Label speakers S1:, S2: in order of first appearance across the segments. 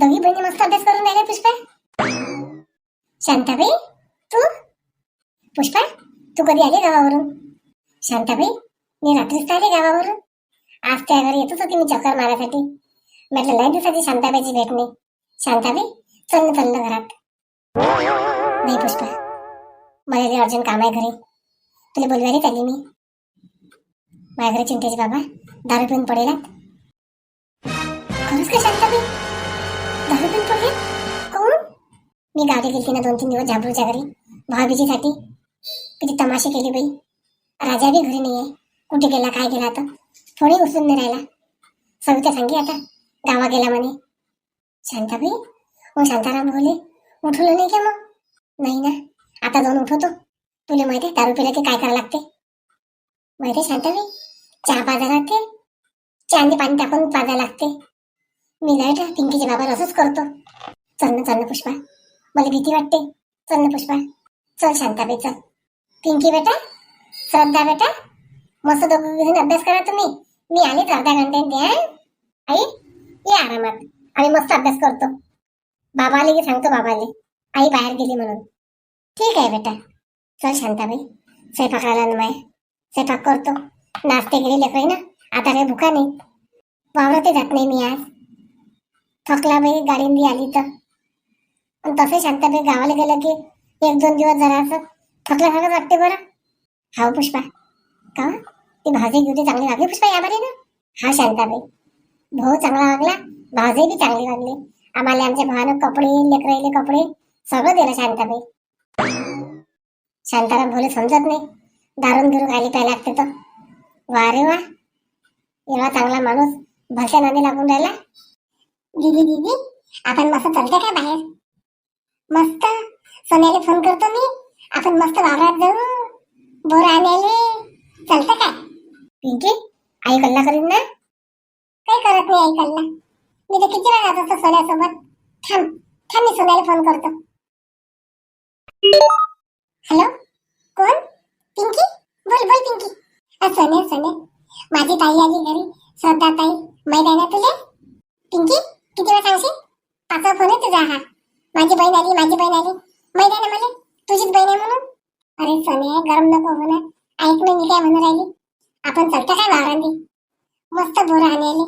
S1: दोघी बहिणी मस्त अभ्यास करून राहिल्या पुष्पा. शांताबाई तू? पुष्पा तू कधी आली गावावरून? शांताबाई मी रात्रीच आले गावावरून. आज त्या घरी येतच होती मी चक्कर मारायसाठी. म्हटलं लय दिवसाची शांताबाईची भेट नाही. शांताबाई चल ना चल घरात. नाही पुष्पा मला लय अर्जंट काम आहे घरी. तुला बोलवायला आली मी. माझ्या घरी चिंतेचे बाबा दारू पिऊन पडेलात. खरंच का शांताबाई? दारू पिऊन कोण मी गावी गेली ना दोन तीन दिवस जाबरूच्या घरी भाऊबीजीसाठी किती तमाशे केले बाई. राजा बी घरी आहे कुठे गेला काय गेला आता? थोडी उचलून नाही राहिला. सविता सांगी आता गावा गेला म्हणे. शांताबाई? हो शांताराम बोले उठवलं नाही का मग? नाही ना. आता जाऊन उठवतो. तुला माहिती आहे दारू पिला की काय करावं लागते? माहिती आहे शांताबाई? चहा पाजा लागते? चांदी पाणी टाकून पाजा लागते? मी नाही पिंकीचे बाबा असंच करतो? चल ना चल ना पुष्पा. मला भीती वाटते. चल ना पुष्पा. चल शांताबाई चल. पिंकी बेटा? श्रद्धा बेटा? मस्त दोघं घेऊन अभ्यास करा तुम्ही. मी आलीच अर्ध्या घंट्यात आई ये आरामात. आम्ही मस्त अभ्यास करतो. बाबा आले की सांगतो बाबाले आई बाहेर गेली म्हणून. ठीक आहे बेटा. चल शांताबाई. स्वयंपाकाला ना माय. स्वयंपाक करतो. नाश्ते गेले लेकरं ना? आता काही भुका नाही वावरते जात नाही मी आज. थकला बाई गाडींदी आली तर. पण तसे शांताबाई गावाला गेलं की एक दोन दिवस जरा असं थकल्यासारखं वाटते बरं. हा पुष्पा. का? ती भाजी घेऊ चांगली लागली पुष्पा या ना? हा शांताबाई. भाऊ चांगला वागला भाजी बी चांगली वागली. आम्हाला आमच्या भावानं कपडे लेकराईले कपडे सगळं दिलं शांताबाई. शांताराम भोले समजत नाही. दारून दुरून आली काय लागते तर. वा रे वा. एवढा चांगला माणूस भस्या नांदी लागून राहिला. दीदी दीदी आपण मस्त चलते का बाहेर? मस्त. सोन्याला फोन करतो मी. आपण मस्त वावरात जाऊ. बोर आणायले चलतं काय पिंकी आई कल्ला करीन ना? काही करत नाही आई कल्ला. मी तर किती वेळा जात असतो सोन्यासोबत. थांब थांब मी सोन्याला फोन करतो. हॅलो? कोण? पिंकी? बोल बोल पिंकी. अ, सोन्या सोन्या. माझी ताई आली घरी. श्रद्धा ताई. माहीत आहे ना पिंकी? किती वेळा सांगशील? पाचवा फोन आहे तुझा हा. माझी बहीण आली माझी बहीण आली. माहीत आहे ना मला. तुझीच बहीण आहे म्हणून. अरे सोन्या गरम नको हो ना. ऐक ना मी काय म्हणून राहिली? आपण चलता काय वावरांनी? मस्त बोर आणायले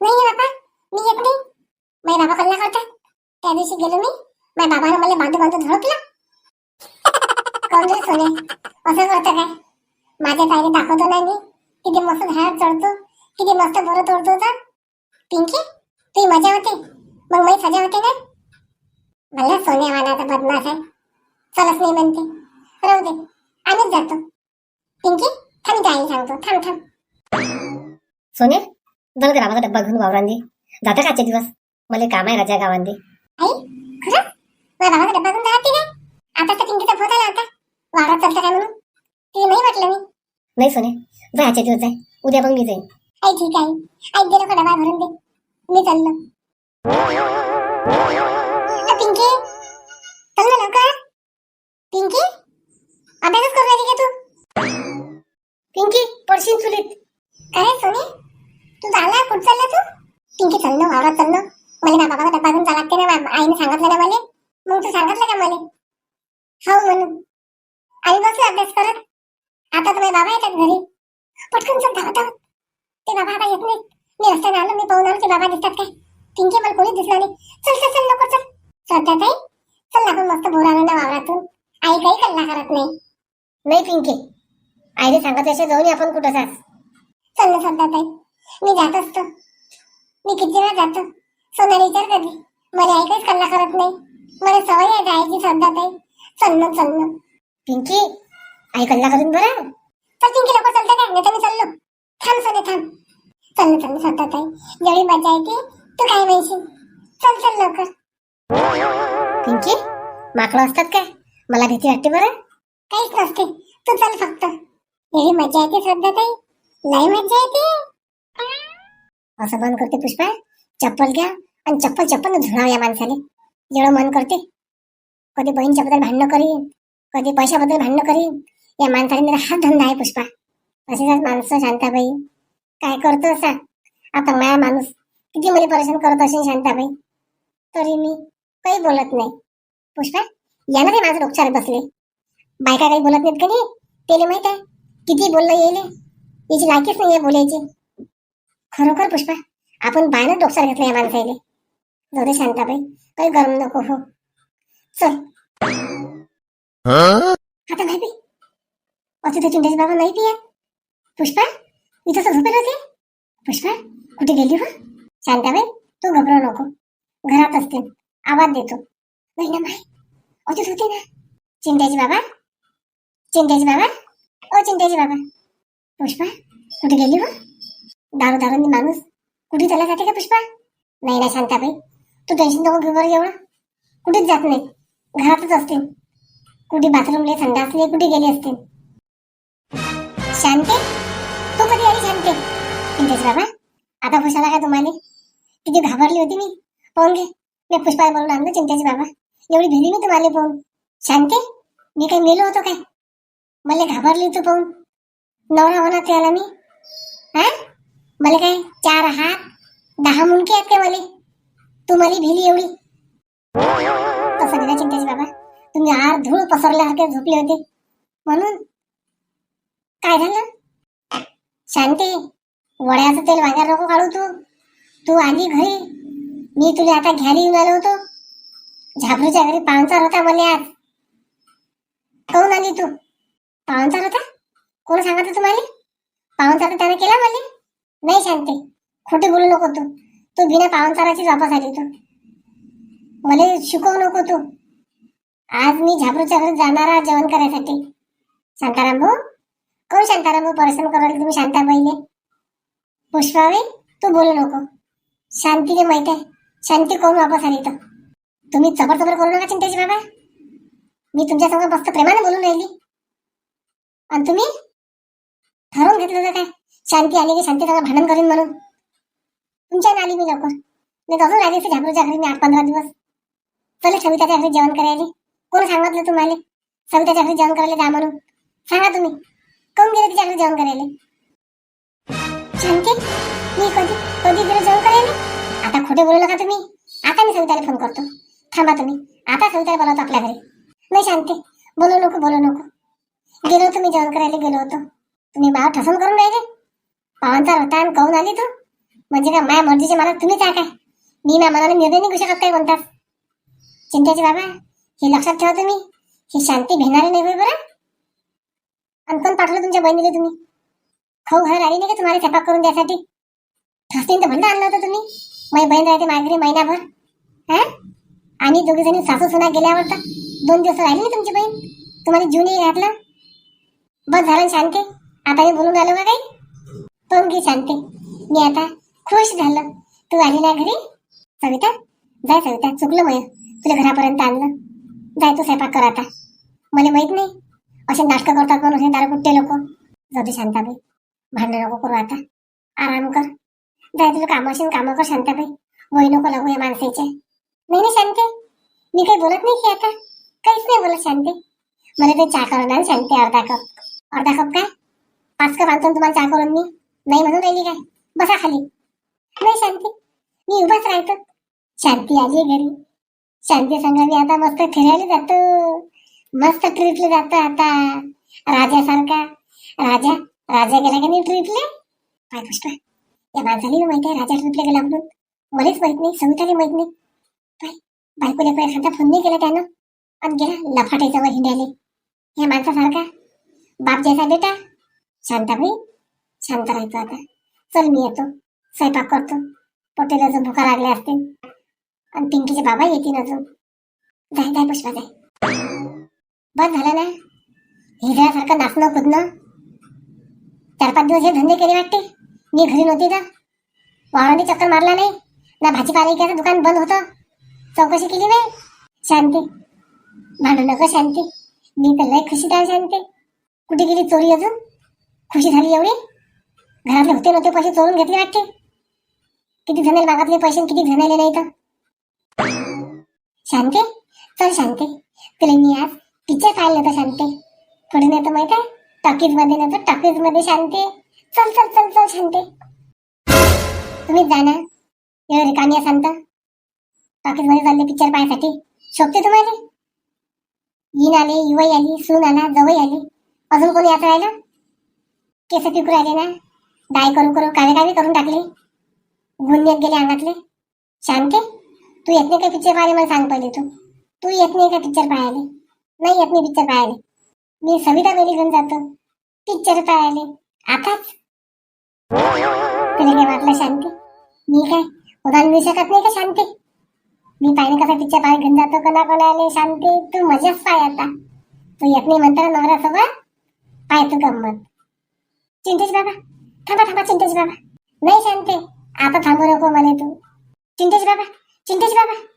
S1: नाही बाबा मी येत नाही. माझे बाबा कल्ला करतात त्या दिवशी गेलो मी. माझ्या बाबानं मला बांधू बांधू झोपला कोण रे सोने? असं करतं काय? माझ्या ताईने दाखवतो नाही मी. किती मस्त झाड चढतो. किती मस्त बोरं तोडतो तर. पिंकी? तुझी मजा होते. मग माझी सजा होते ना? मला सोन्या वाणाचा बदमाश आहे. चलच नाही म्हणते. राहू दे. आम्हीच जातो. पिंकी थांब आई सांगतो. थांब थांब.
S2: सोने ते रामाचा डब्बा घेऊन वावरांदी जाता का आजचे दिवस? मला काम आहे राजा गावांदी
S1: आई भावाचा डब्बा घेऊन जाते आता तर पिंकीचा फोन आला होता. वावरात चालतं काय म्हणून? ते नाही म्हटलं मी.
S2: नाही सोने जा आजचे दिवस जाय. उद्या मग मी जाईन.
S1: आई ठीक आहे. आई दे नको डबा भरून दे. मी चाललो. पिंकी? चल ना लवकर पिंकी? अभ्यासच करू राहिली का तू? पिंकी पडशील चुलीत. काय सोनी? तू चालला? कुठं चालला तू? पिंकी चाललो ना वावरात चल मला ना बाबाला डब्बा घेऊन चालत ना आईने सांगितलं ना मला. मग तू सांगितलं का मला? हो म्हणून. आई बसले अभ्यास करत. आता तर माझे बाबा येतात घरी. पटकन चल धावत धावत. ते बाबा आता येत नाही मी रस्त्याने आलो मी पाहून आलो ते बाबा दिसतात काय? पिंकी मला कोणी दिसला नाही. चल चल चल लवकर चल. श्रद्धा ताई. चल आपण मस्त बोर आणू ना वावरातून. आई काही कल्ला करत नाही.
S2: नाही पिंके. आईने सांगत असे जाऊन आपण कुठं जास.
S1: चल ना श्रद्धा ताई. मी जात असतो. मी किती वेळा जातो. सोनाली विचार कधी मला आई काहीच कल्ला करत नाही. मला सवय आहे जायची श्रद्धा ताई. चल ना चल ना
S2: पिंकी आई कल्ला करून बरं.
S1: चल पिंकी लवकर चलते काय नाही तर मी चाललो. थांब सोने थांब. चल ना चल ताई. जेवढी मजा येते तू काय म्हणशील? चल चल लवकर.
S2: पिंकी माकडं असतात काय? मला भीती वाटते बरं.
S1: काहीच नसते. तू चल फक्त. एवढी मजा येते श्रद्धा ताई. लय मजा येते.
S2: असं मन करते पुष्पा. चप्पल घ्या आणि चप्पल चप्पल धुणाव या माणसाने जेवढं मन करते. कधी बहीणच्याबद्दल भांडणं करीन कधी पैशाबद्दल भांडणं करीन या माणसाने मेरा हा धंदा आहे पुष्पा. असेच माणसं शांताबाई काय करतो असा? आता माया माणूस किती मला परेशान करत असेल शांताबाई?
S1: तरी मी काही बोलत नाही. पुष्पा यानं रे माझं डोक्यावर बसले? बायका काही बोलत नाहीत का नाही त्याला माहीत आहे? किती बोललं येईल याची लायकीच नाही आहे बोलायची. खरोखर पुष्पा आपण बायनं डोक्यावर घेतलं या माणसाले. जाऊ दे शांताबाई काही गरम नको हो. चल. आता नाही पी असे तर चिंताची बाबा नाही पिया पुष्पा? मी तसं झोपेल होते? पुष्पा कुठे गेली हो? शांताबाई तू घबरू नको. घरात असतील आवाज देतो. नाही ना माय? अजून होते ना? चिंताजी बाबा? चिंताजी बाबा? ओ चिंत्याजी बाबा. पुष्पा कुठे गेली हो? दारू दारू माणूस कुठे त्याला जाते का पुष्पा? नाही ना शांताबाई. तू टेन्शन नको घेऊ बरं एवढं. कुठेच जात नाही. घरातच असतील कुठे बाथरूमले संडासले कुठे गेले असतील शांती? कधी आली सांगते चिंतेश बाबा आता खुशाला का तुम्हाला? किती घाबरली होती मी. पाहून घे. मी पुष्पाला बोलून आणलं चिंतेची बाबा. एवढी भिली मी तुम्हाला पाहून. शांते मी काही मेलो होतो काय? मला घाबरली तू पाहून. नवरा होणार त्याला मी. हा? मला काय चार हात दहा मुंडके आहेत काय मला? तू मला भिली एवढी. तसं नाही ना चिंतेची बाबा. तुम्ही आर धूळ पसरल्यासारखे झोपले होते. म्हणून काय झालं? शांती वड्याचं तेल वांग्यावर नको काढू तू. तू आली घरी. मी तुला आता घ्यायला येऊन आलो होतो. झाबरूच्या घरी पाहुणचार होता मला आज. काहून आली तू? पाहुणचार होता? कोण सांगत तुम्हाला? पाहुणचार त्याने केला मला नाही शांती खोटे बोलू नको तू. तू बिना पाहुणचाराची वापस आली तू. मला शिकवू नको तू. आज मी झाबरूच्या घरी जाणारा जेवण करायसाठी. शांताराम भाऊ करू शांताराम मग परेशान करायला तुम्ही शांताबाईले. पुष्पावे तू बोलू नको. शांतीने माहीत आहे. शांती कोण वापस आली तर तुम्ही चबर चबर करू नका चिंतेची बाबा. मी तुमच्या संग मस्त प्रेमाने बोलून राहिली. आणि तुम्ही? ठरवून घेतलं होतं काय? शांती आली की शांती संग भांडण करीन म्हणून. तुमच्या आली मी लवकर. मी कसून आली असते झाबरूच्या घरी मी आठ पंधरा दिवस. चला सविताच्या घरी जेवण करायला. कोण सांगितलं तुम्हाला? सविताच्या घरी जेवण करायला जा म्हणून. सांगा तुम्ही. कोण गेले की चांगलं जेवण करायला. शांती मी कधी? कधी गेलो जेवण करायला? आता खोटे बोलू नका तुम्ही? आता मी सविताला फोन करतो. थांबा तुम्ही. आता सविताला बोलवतो आपल्या घरी. नाही शांती बोलू नको बोलू नको. गेलो होतो मी जेवण करायला गेलो होतो. तुम्ही बाळ ठसम करून राहिले. पावांचा होता आणि कहून आली तू? म्हणजे का माझ्या मर्जीचे मला तुम्हीच आहे काय? मी माझ्या मनाला निर्णय घेऊ शकत काय कोणताच चिंतेचे बाबा हे लक्षात ठेवा तुम्ही. ही शांती भेणारी नाही बरं? आणि पण पाठवलं तुमच्या बहिणीला तुम्ही? खाऊ घर आली नाही का तुम्हाला स्वयंपाक करून द्यासाठी ठसतीन तर भंड आणलं होतं तुम्ही. माझी बहीण राहते मागरी महिनाभर. हा? आणि दोघी जणी सासू सुना गेल्यावर तर दोन दिवस राहिली नाही तुमची बहीण. तुम्हाला जीव नाही घातला? बस झालं ना शांती. आता मी बोलून आलो का काही? पण घे शांती. मी आता खुश झालं. तू आली ना घरी? सविता? जाय सविता. चुकलं मय. तुला घरापर्यंत आणलं. जाय तू स्वयंपाक कर आता. मला माहीत नाही. असे नाटक करतात कोण असे दारूकुट्टे लोक. जाऊ दे शांताबाई भांडण नको करू आता. आराम कर. जाय तुला काम असेल कामं कर शांताबाई. वय नको लागू या माणसाचे. नाही ना शांते. मी काही बोलत नाही की आता. काहीच नाही बोलत शांते. मला ते चहा करून आण शांते अर्धा कप. अर्धा कप काय? पाच कप आणतो ना तुम्हाला चहा करून मी. नाही म्हणून राहिली काय? बसा खाली. नाही शांती. मी उभाच राहतो. शांती आली घरी. शांती संघ मी आता मस्त फिरायला जातो. मस्त ट्रिपले जातो आता. राजासारखा. राजा राजा गेला का नाही ट्रिपले काय पुष्पा या माणसाला माहिती आहे राजा ट्रिपले गेला म्हणून. मलाच माहीत नाही सविताला माहीत नाही. काय बायकोला पण एखादा फोन नाही केला त्यानं. आणि गेला लफाट्याजवळ वर हिंडायले. या माणसासारखा. बाप जैसा बेटा. शांताबाई शांत राहायचो आता. चल मी येतो. स्वयंपाक करतो. पोटेला अजून भुका लागल्या असतील. आणि पिंकीचे बाबा येतील अजून. जाय जाय पुष्पा जाय. बस झालं ना. हिऱ्यासारखं नाचणं कुदणं. चार पाच दिवस हे धंदे केले वाटते. मी घरी नव्हती तर. वाहनाने चक्कर मारला नाही. ना भाजीपाला दुकान बंद होतं. चौकशी केली नाही शांती. भांडू नका शांती. मी तर लय खुशी आहे शांती. कुठे गेली चोरी अजून? खुशी झाली एवढी? घरातले होते नव्हते पैसे चोरून घेतले वाटते. किती जणांना मागतले पैसे किती जणांना नाही तर. शांती? चल शांती. तुला मी आज पिक्चर काय होतं सांगते कुठे नाही तर माहीत आहे? टॉकीजमध्ये नाही तर टॉकीजमध्ये शांती. चल चल चल चल सांगते तुम्हीच जा ना. एवढं रिकामी आहे शांत. टॉकीजमध्ये चालले पिक्चर पाहायसाठी. शोभते तुम्हाला? येईन आले युवाई आली सून आला जवळ आली. अजून कोणी याचं राहिलं? केस पिकू राहिले ना. डाय करू करू कावे कावे करून टाकले. गुण येत गेले अंगातले. शांते तू येत नाही का पिक्चर पाहायला? मला सांग पहिले तू. तू येत नाही का पिक्चर पाहायला? नाही येत मी पिक्चर पाहायला मी सविता बेली घेऊन जातो. पिक्चर पाहायला. आताच. तुला काय वाटलं शांती. मी काय? उदाहरण देऊ शकत नाही का शांती? मी पाहिजे कसा पिक्चर पाहायला घेऊन जातो कोणा कोणाले शांती? तू मजाच पाय आता. तू येत नाही म्हणता नवऱ्यासोबत पाय तू गंमत. चिंतेश बाबा थांबा थांबा चिंतेश बाबा. नाही शांते आता थांबू नको म्हणे तू. चिंतेश बाबा चिंतेश बाबा.